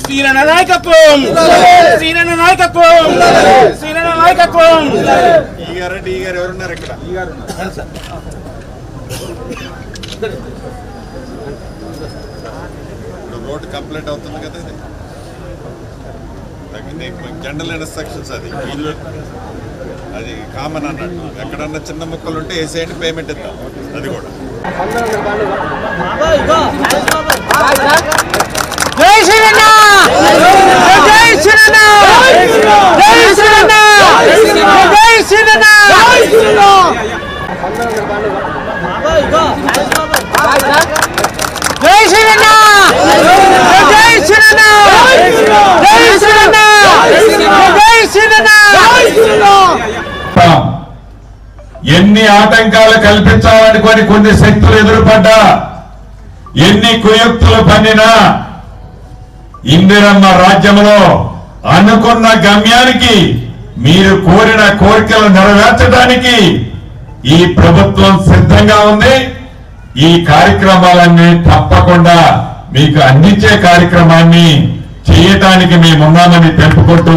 సీనన్న నాయకత్వం! సీనన్న నాయకత్వం! సీనన్న నాయకత్వం! ఈ గారు అంటే ఈ గారు ఎవరున్నారు ఇక్కడ ఇప్పుడు రోడ్ కంప్లీట్ అవుతుంది కదా ఇది. తగ్గింది జనరల్ ఇన్స్ట్రక్షన్స్ అది. వీళ్ళు అది కామన్ అన్నట్టు. ఎక్కడన్నా చిన్న ముక్కలు ఉంటే వేసేయండి పేమెంట్ ఇద్దాం. అది కూడా. జై శ్రీరన్న జై శ్రీరన్న జై శ్రీరన్న జై శ్రీరన్న జై శ్రీరన్న జై శ్రీరన్న జై శ్రీరన్న జై శ్రీరన్న ఎన్ని ఆటంకాలు కల్పించాలనుకొని కొన్ని శక్తులు ఎదురుపడ్డా. ఎన్ని కుయుక్తులు పన్నినా ఇందిరమ్మ రాజ్యంలో అనుకున్న గమ్యానికి మీరు కోరిన కోరికలు నెరవేర్చడానికి ఈ ప్రభుత్వం సిద్ధంగా ఉంది. ఈ కార్యక్రమాలన్నీ తప్పకుండా మీకు అందించే కార్యక్రమాన్ని చేయటానికి మేమున్నామని తెలుపుకుంటూ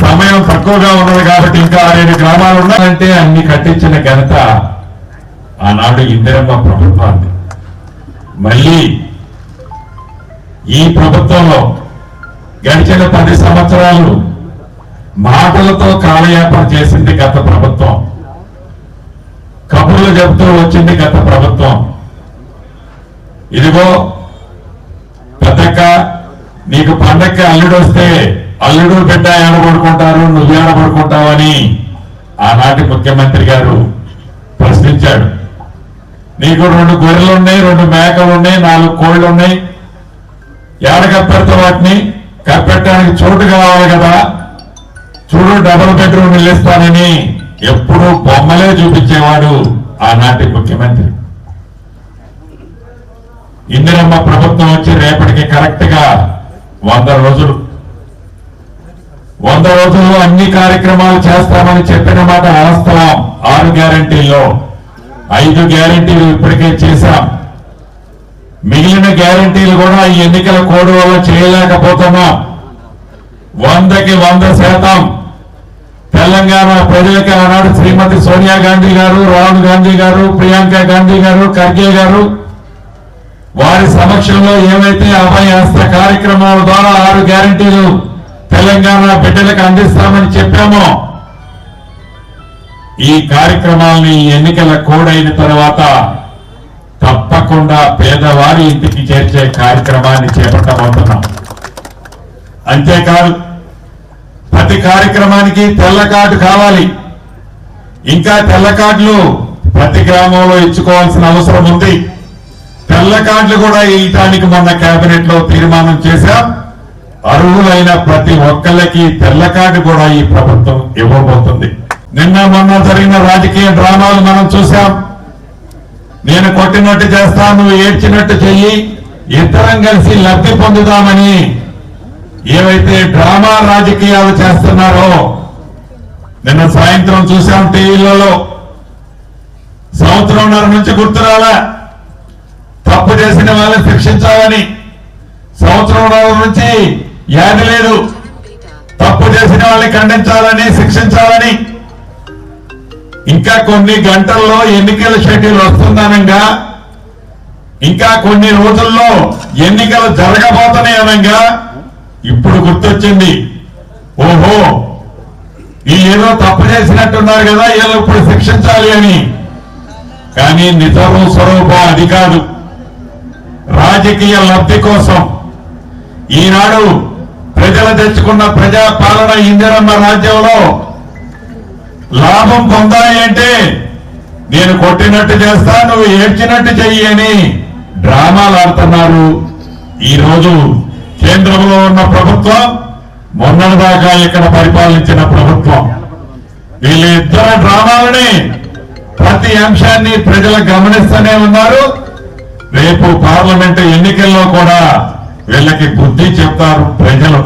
సమయం తక్కువగా ఉన్నది కాబట్టి ఇంకా ఆరేడు గ్రామాలు ఉన్నాయంటే అన్ని కట్టించిన ఘనత ఆనాడు ఇందిరమ్మ ప్రభుత్వాన్ని. మళ్ళీ ఈ ప్రభుత్వంలో గడిచిన పది సంవత్సరాలు మాటలతో కాలయాపన చేసింది గత ప్రభుత్వం. కబుర్లు చెబుతూ వచ్చింది గత ప్రభుత్వం. ఇదిగో పెద్దక్క నీకు పండక్కి అల్లుడు వస్తే అల్లుడు బిడ్డ ఏడబడుకుంటారు నువ్వు ఏడబడుకుంటావని ఆనాటి ముఖ్యమంత్రి గారు ప్రశ్నించాడు. నీకు రెండు గొర్రెలు ఉన్నాయి రెండు మేకలు ఉన్నాయి నాలుగు కోళ్ళు ఉన్నాయి ఏడ కప్పెడతా వాటిని కప్పెట్టడానికి చోటు కావాలి కదా. చూడు డబుల్ బెడ్రూమ్ ఇస్తానని ఎప్పుడూ బొమ్మలే చూపించేవాడు ఆనాటి ముఖ్యమంత్రి. ఇందిరమ్మ ప్రభుత్వం వచ్చి రేపటికి కరెక్ట్గా వంద రోజులు వంద రోజుల్లో అన్ని కార్యక్రమాలు చేస్తామని చెప్పిన మాట వాస్తవం ఆరు గ్యారంటీల్లో. ఐదు గ్యారంటీలు ఇప్పటికే చేశాం. మిగిలిన గ్యారంటీలు కూడా ఈ ఎన్నికల కోడ్ వల్ల చేయలేకపోతున్నాం. వందకి వంద శాతం. తెలంగాణ ప్రజలకి ఆనాడు శ్రీమతి సోనియా గాంధీ గారు రాహుల్ గాంధీ గారు ప్రియాంక గాంధీ గారు ఖర్గే గారు వారి సమక్షంలో ఏవైతే అభయ హస్త కార్యక్రమాల ద్వారా ఆరు గ్యారంటీలు తెలంగాణ బిడ్డలకు అందిస్తామని చెప్పామో. ఈ కార్యక్రమాల్ని ఎన్నికల కోడైన తర్వాత తప్పకుండా పేదవారి ఇంటికి చేర్చే కార్యక్రమాన్ని చేపట్టబోతున్నాం. అంతేకాదు ప్రతి కార్యక్రమానికి తెల్ల కార్డు కావాలి. ఇంకా తెల్ల కార్డులు ప్రతి గ్రామంలో ఇచ్చుకోవాల్సిన అవసరం ఉంది. తెల్ల కార్డులు కూడా ఇవ్వటానికి మొన్న కేబినెట్లో తీర్మానం చేశాం. అర్హులైన ప్రతి ఒక్కళ్ళకి తెల్ల కార్డు కూడా ఈ ప్రభుత్వం ఇవ్వబోతుంది. నిన్న మొన్న జరిగిన రాజకీయ డ్రామాలు మనం చూశాం. నేను కొట్టినట్టు చేస్తా నువ్వు ఏడ్చినట్టు చెయ్యి ఇద్దరం కలిసి లబ్ధి పొందుదామని ఏవైతే డ్రామా రాజకీయాలు చేస్తున్నారో నిన్న సాయంత్రం చూసాం టీవీలలో. సంవత్సరంన్నర నుంచి గుర్తురాలా. తప్పు చేసిన వాళ్ళని శిక్షించాలని సంవత్సరంన్నర నుంచి యాది లేదు. తప్పు చేసిన వాళ్ళని ఖండించాలని శిక్షించాలని. ఇంకా కొన్ని గంటల్లో ఎన్నికల షెడ్యూల్ వస్తుందనంగా. ఇంకా కొన్ని రోజుల్లో ఎన్నికలు జరగబోతున్నాయి అనగా. ఇప్పుడు గుర్తొచ్చింది. ఓహో ఈ ఏదో తప్పు చేసినట్టున్నారు కదా వీళ్ళు ఇప్పుడు శిక్షించాలి అని. కానీ నిజము స్వరూపం అది కాదు. రాజకీయ లబ్ధి కోసం ఈనాడు ప్రజలు తెచ్చుకున్న ప్రజా పాలన ఇందిరమ్మ రాజ్యంలో లాభం పొందాయంటే నేను కొట్టినట్టు చేస్తా నువ్వు ఏడ్చినట్టు చెయ్యి అని డ్రామాలు ఆడుతున్నారు. ఈ రోజు కేంద్రంలో ఉన్న ప్రభుత్వం మొన్నటిదాకా ఇక్కడ పరిపాలించిన ప్రభుత్వం. వీళ్ళిద్దరు డ్రామాలని ప్రతి అంశాన్ని ప్రజలు గమనిస్తూనే ఉన్నారు. రేపు పార్లమెంటు ఎన్నికల్లో కూడా వీళ్ళకి బుద్ధి చెప్తారు ప్రజలు.